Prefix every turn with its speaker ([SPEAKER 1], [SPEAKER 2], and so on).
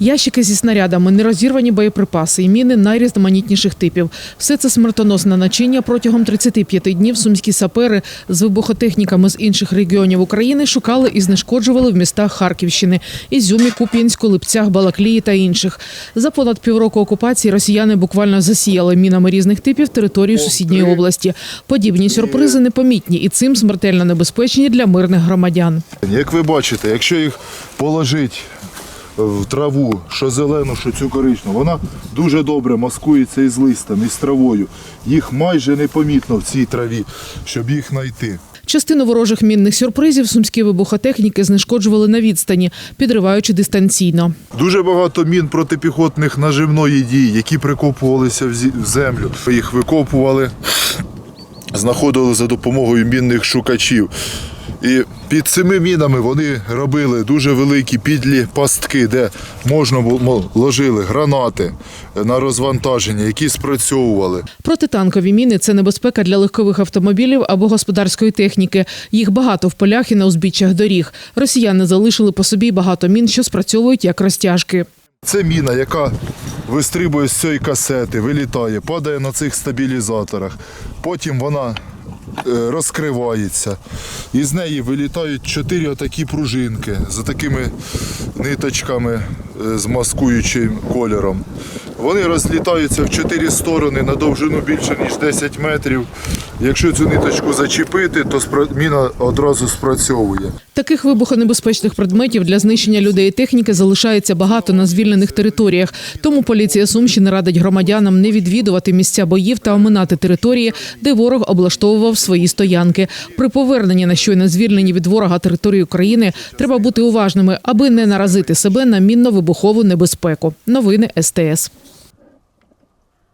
[SPEAKER 1] Ящики зі снарядами, нерозірвані боєприпаси і міни найрізноманітніших типів. Все це смертоносне начиння протягом 35 днів сумські сапери з вибухотехніками з інших регіонів України шукали і знешкоджували в містах Харківщини – Ізюмі, Куп'янську, Липцях, Балаклії та інших. За понад півроку окупації росіяни буквально засіяли мінами різних типів територію сусідньої області. Подібні сюрпризи непомітні і цим смертельно небезпечні для мирних громадян.
[SPEAKER 2] Як ви бачите, якщо їх положити в траву, що зелену, що цю коричну, вона дуже добре маскується із листом, із травою. Їх майже непомітно в цій траві, щоб їх знайти.
[SPEAKER 1] Частину ворожих мінних сюрпризів сумські вибухотехніки знешкоджували на відстані, підриваючи дистанційно.
[SPEAKER 2] Дуже багато мін протипіхотних наживної дії, які прикопувалися в в землю. Їх викопували, знаходили за допомогою мінних шукачів. І під цими мінами вони робили дуже великі підлі пастки, де можна було ложили гранати на розвантаження, які спрацьовували.
[SPEAKER 1] Протитанкові міни це небезпека для легкових автомобілів або господарської техніки. Їх багато в полях і на узбіччях доріг. Росіяни залишили по собі багато мін, що спрацьовують як розтяжки.
[SPEAKER 2] Це міна, яка вистрибує з цієї касети, вилітає, падає на цих стабілізаторах. Потім вона розкривається. І з неї вилітають чотири отакі пружинки з такими ниточками е, з маскуючим кольором. Вони розлітаються в чотири сторони на довжину більше, ніж 10 метрів. Якщо цю ниточку зачепити, то міна одразу спрацьовує.
[SPEAKER 1] Таких вибухонебезпечних предметів для знищення людей і техніки залишається багато на звільнених територіях. Тому поліція Сумщини радить громадянам не відвідувати місця боїв та оминати території, де ворог облаштовував свої стоянки. При поверненні на щойно звільнені від ворога території України треба бути уважними, аби не наразити себе на мінно-вибухову небезпеку. Новини СТС.